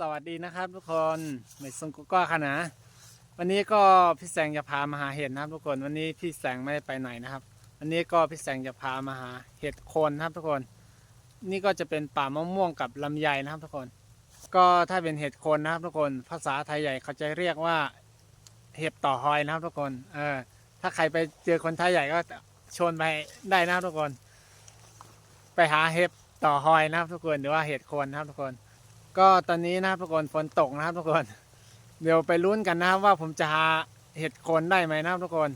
สวัสดีนะครับทุกคนไม่ซุงกุก้อค่ะนะ วันนี้ก็พี่แสงจะพามาหาเห็ดนะครับ ทุกคน วันนี้พี่แสงไม่ได้ไปไหนนะครับ วันนี้ก็พี่แสงจะพามาหาเห็ดโคนนะครับ ทุกคน นี่ก็จะเป็นป่ามะม่วงกับลำไยนะครับ ทุกคน ก็ถ้าเป็นเห็ดโคนนะครับ ทุกคน ภาษาไทยใหญ่เขาจะเรียกว่าเห็ดต่อหอยนะครับ ทุกคน เออ ถ้าใครไปเจอคนไทยใหญ่ก็ชวนไปได้นะครับทุกคน ไปหาเห็ดต่อหอยนะครับ ทุกคน หรือว่าเห็ดโคนนะครับทุกคน ก็ตอนนี้นะครับทุกคนฝนตกนะครับทุกคน เดี๋ยวไปลุ้นกันนะครับว่าผมจะหาเห็ดโคนได้ไหมนะครับทุกคน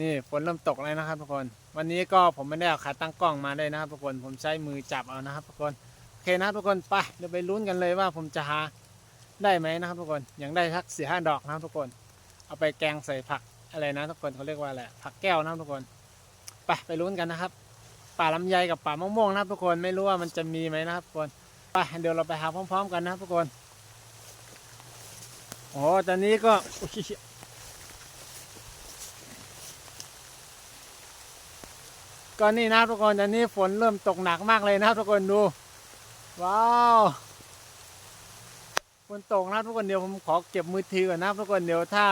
นี่ฝนเริ่มตกแล้วนะครับทุกคน วันนี้ก็ผมไม่ได้เอาขาตั้งกล้องมาเลยนะครับทุกคน ผมใช้มือจับเอานะครับทุกคน โอเคนะครับทุกคนไปเดี๋ยวไปลุ้นกันเลยว่าผมจะหาได้ไหมนะครับทุกคน อย่างได้สักสี่ห้าดอกนะครับทุกคน เอาไปแกงใส่ผักอะไรนะทุกคนเขาเรียกว่าอะไรผักแก้วนะครับทุกคน ไปไปลุ้นกันนะครับ ป่าลำไยกับป่ามะม่วงนะครับทุกคน ไม่รู้ว่ามันจะมีไหมนะครับทุกคน ไปเดี๋ยวเราไปหาพร้อม ๆ กันนะทุกคนโอ้ตอนนี้ก็ก็นี่นะทุกคนตอนนี้ฝนเริ่มตกหนักมากเลยนะทุกคนดู ว้าวฝนตกนะทุกคนเดี๋ยวผมขอเก็บมือถือก่อนนะทุกคนเดี๋ยวถ้า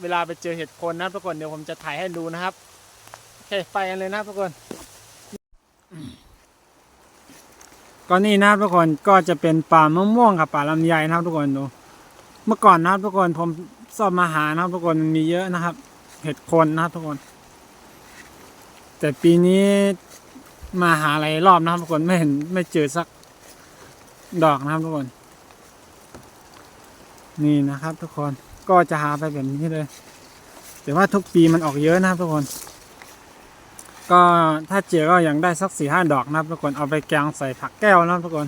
เวลาไปเจอเห็ดคนนะทุกคนเดี๋ยวผมจะถ่ายให้ดูนะครับโอเคไปกันเลยนะทุกคน ก็นี่นะครับทุกคนก็จะเป็นป่ามะม่วงกับป่าลำไยนะครับทุกคนดูเมื่อก่อนนะครับทุกคนผมชอบมาหานะครับทุกคนมันมีเยอะนะครับ เห็ดคนนะครับทุกคน แต่ปีนี้มาหาหลายรอบนะครับทุกคนไม่เห็นไม่เจอสักดอกนะครับทุกคน นี่นะครับทุกคนก็จะหาไปแบบนี้เลยแต่ว่าทุกปีมันออกเยอะนะครับทุกคน ก็ถ้าเจอก็ยังได้สักสี่ห้าดอกนะครับทุกคนเอาไปแกงใส่ผักแก้วนะครับทุกคน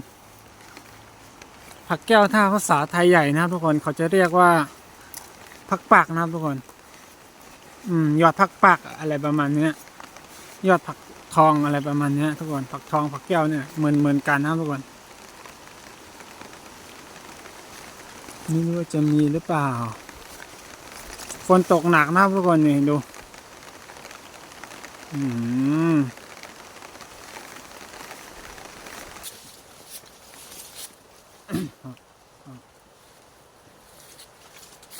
ผักแก้วถ้าภาษาไทยใหญ่นะครับทุกคนเขาจะเรียกว่าผักปักนะครับทุกคน อืมยอดผักปักอะไรประมาณเนี้ยยอดผักทองอะไรประมาณเนี้ยทุกคนผักทองผักแก้วเนี่ยเหมือนเหมือนกันนะครับทุกคนไม่รู้ว่าจะมีหรือเปล่า ฝนตกหนักนะครับทุกคนนี่ดู อืม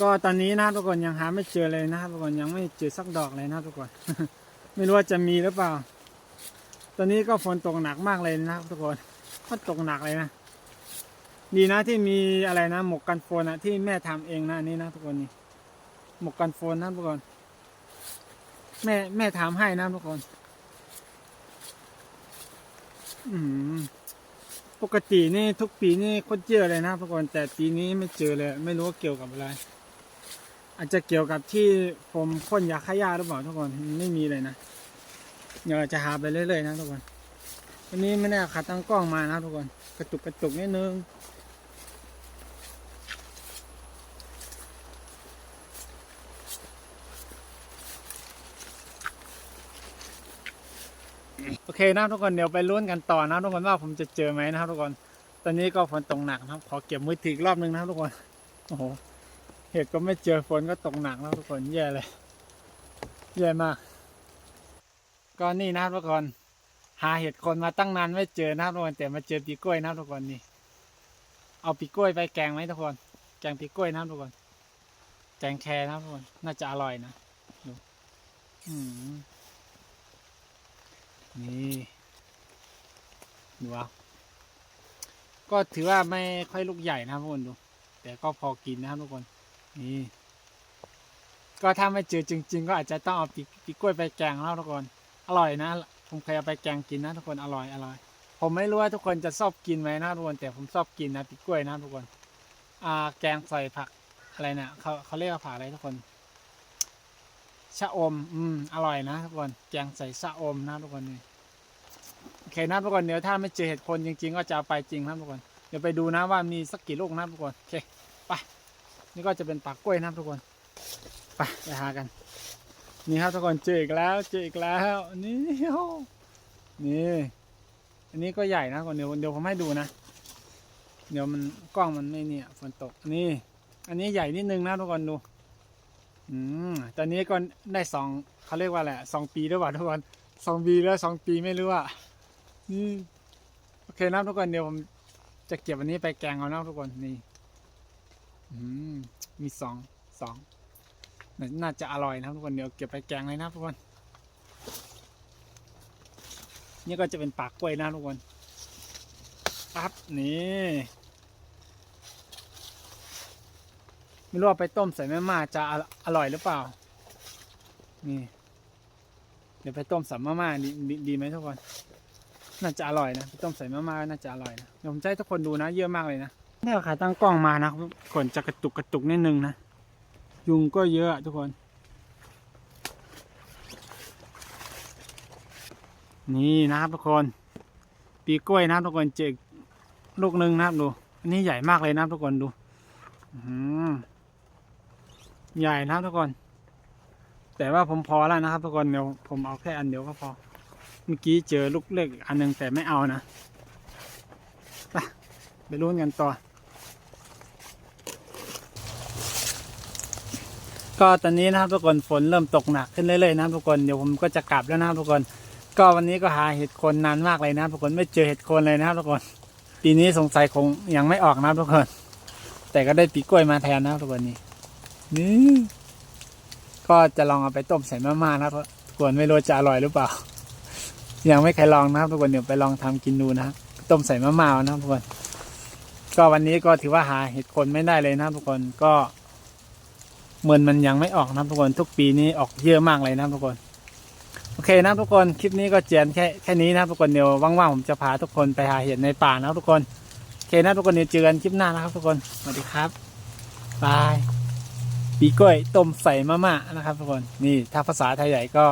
ก็ตอนนี้นะทุกคนยังหาไม่เจอเลยนะครับทุกคนยังไม่เจอสักดอกเลยนะทุกคน ไม่รู้ว่าจะมีหรือเปล่า ตอนนี้ก็ฝนตกหนักมากเลยนะครับทุกคนก็ตกหนักเลยนะดีนะที่มีอะไรนะ หมวกกันฝนนะที่แม่ทำเองนะนนี่นะทุกคนนี่หมวกกันฝนนะทุกคน แม่แม่ทำให้นะทุกคนอืมปกตินี่ทุกปีนี่คตรเจอเลยนะทุกคนแต่ปีนี้ไม่เจอเลย ไม่รู้ว่าเกี่ยวกับอะไร อาจจะเกี่ยวกับที่ผมพ่นยาฆ่าหญ้าหรือเปล่าทุกคนไม่มีเลยนะเดี๋ยวจะหาไปเรื่อยๆนะทุกคนวันนี้ไม่ได้เอาขาตั้งกล้องมานะทุกคนกระตุกกระตุกนิดนึง โอเคนะทุกคนเดี๋ยวไปลุ้นกันต่อนะทุกคนว่าผมจะเจอไหมนะครับทุกคน ตอนนี้ก็ฝนตกหนักนะครับ ขอเก็บมือถืออีกรอบนึงนะครับทุกคน โอ้โห เห็ดก็ไม่เจอฝนก็ตกหนักแล้วทุกคนแย่เลย แย่มาก ก็นี่นะครับทุกคน หาเห็ดคนมาตั้งนานไม่เจอนะครับทุกคนแต่มาเจอปีกล้วยนะครับทุกคนนี่ เอาปีกล้วยไปแกงไหมทุกคน แกงปีกล้วยนะครับทุกคน แกงแครนะครับทุกคน น่าจะอร่อยนะดูอืม นี่ดูเอาก็ถือว่าไม่ค่อยลูกใหญ่นะครับทุกคนดู แต่ก็พอกินนะครับทุกคน นี่ ก็ถ้าไม่เจอจริง ๆ ก็อาจจะต้องเอาปีปกล้วยไปแกงแล้วทุกคน อร่อยนะ ผมเคยเอาไปแกงกินนะทุกคน อร่อยอร่อย ผมไม่รู้ว่าทุกคนจะชอบกินไหมนะทุกคน แต่ผมชอบกินนะปีกล้วยนะทุกคน อ่า แกงใส่ผักอะไรเนี่ยเขาเขาเรียกว่าผักอะไรทุกคน ชะอม อืม อร่อยนะทุกคน แกงใส่ชะอมนะทุกคนนี่ โอเคนะทุกคน เดี๋ยวถ้าไม่เจอเห็ดคนจริง ๆ ก็จะไปจริงนะทุกคน เดี๋ยวไปดูนะว่ามีสักกี่ลูกนะทุกคน โอเค ไป นี่ก็จะเป็นปากกล้วยนะทุกคน ไปไปหากัน นี่ครับทุกคน เจออีกแล้ว เจออีกแล้ว นี่โอ้นี่ อันนี้ก็ใหญ่นะทุกคนเดี๋ยวเดี๋ยวผมให้ดูนะ เดี๋ยวมันกล้องมันไม่เนี่ย ฝนตก นี่ อันนี้ใหญ่นิดนึงนะทุกคนดู อืมตอนนี้ก็ได้สองเขาเรียกว่าอะไรสองปีหรือเปล่าทุกคนสองปีแล้วสองปีไม่รู้อะนี่โอเคนะทุกคนเดี๋ยวผมจะเก็บวันนี้ไปแกงเอานะทุกคนนี่ อืมมีสองสองน่าน่าจะอร่อยนะครับทุกคนเดี๋ยวเก็บไปแกงเลยนะทุกคนนี่ก็จะเป็นปากกล้วยนะทุกคนปั๊บนี่ ไม่รู้ว่าไปต้มใส่แม่มาจะอร่อยหรือเปล่า นี่ เดี๋ยวไปต้มใส่มาม่าดีดีดีไหมทุกคน น่าจะอร่อยนะไปต้มใส่มาม่าน่าจะอร่อยนะเดี๋ยวผมจะให้ทุกคนดูนะ เยอะมากเลยนะได้ขาตั้งกล้องมานะก่อนจะกระตุกกระตุกนิดนึงนะ ยุงก็เยอะทุกคน นี่นะครับทุกคน ปีกล้วยนะครับทุกคนเจอลูกหนึ่งนะครับดู อันนี้ใหญ่มากเลยนะครับทุกคนดู อื้อหือ ใหญ่นะครับทุกคน แต่ว่าผมพอแล้วนะครับทุกคนเดี๋ยวผมเอาแค่อันเดียวก็พอ เมื่อกี้เจอลูกเล็กอันหนึงแต่ไม่เอานะไปไปลุ้นกันต่อ ก็ตอนนี้นะครับทุกคนฝนเริ่มตกหนักขึ้นเรื่อยๆนะครับทุกคนเดี๋ยวผมก็จะกลับแล้วนะครับทุกคน ก็วันนี้ก็หาเห็ดโคนนานมากเลยนะครับทุกคนไม่เจอเห็ดโคนเลยนะครับทุกคนปีนี้สงสัยคงยังไม่ออกนะครับทุกคน แต่ก็ได้ปีกล้วยมาแทนนะครับทุกคนนี่ นี่ ก็จะลองเอาไปต้มใส่มาม่านะครับกคนไม่รู้จะอร่อยหรือเปล่า ยังไม่เคยลองนะครับทุกคนเดี๋ยวไปลองทำกินดูนะครับต้มใส่มะม่านะครับทุกคน ก็วันนี้ก็ถือว่าหาเห็ดคนไม่ได้เลยนะครับทุกคนก็เหมือนมันยังไม่ออกนะครับทุกคนทุกปีนี้ออกเยอะมากเลยนะครับทุกคน โอเคนะครับทุกคนคลิปนี้ก็เจียนแค่แค่นี้นะครับทุกคนเดี๋ยวว่างๆผมจะพาทุกคนไปหาเห็ดในป่านะครับทุกคนโอเคนะทุกคนเดี๋ยวเจอกันคลิปหน้านะครับทุกคนสวัสดีครับบาย ปีกล้วยต้มใส่มะม่านะครับทุกคนนี่ถ้าภาษาไทยใหญ่ก็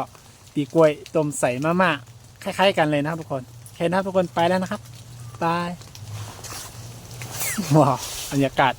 ปีกล้วยต้มใส่มะม่าคล้ายๆกันเลยนะครับทุกคนโอเคนะครับทุกคนไปแล้วนะครับบายว้าวบรรยากาศ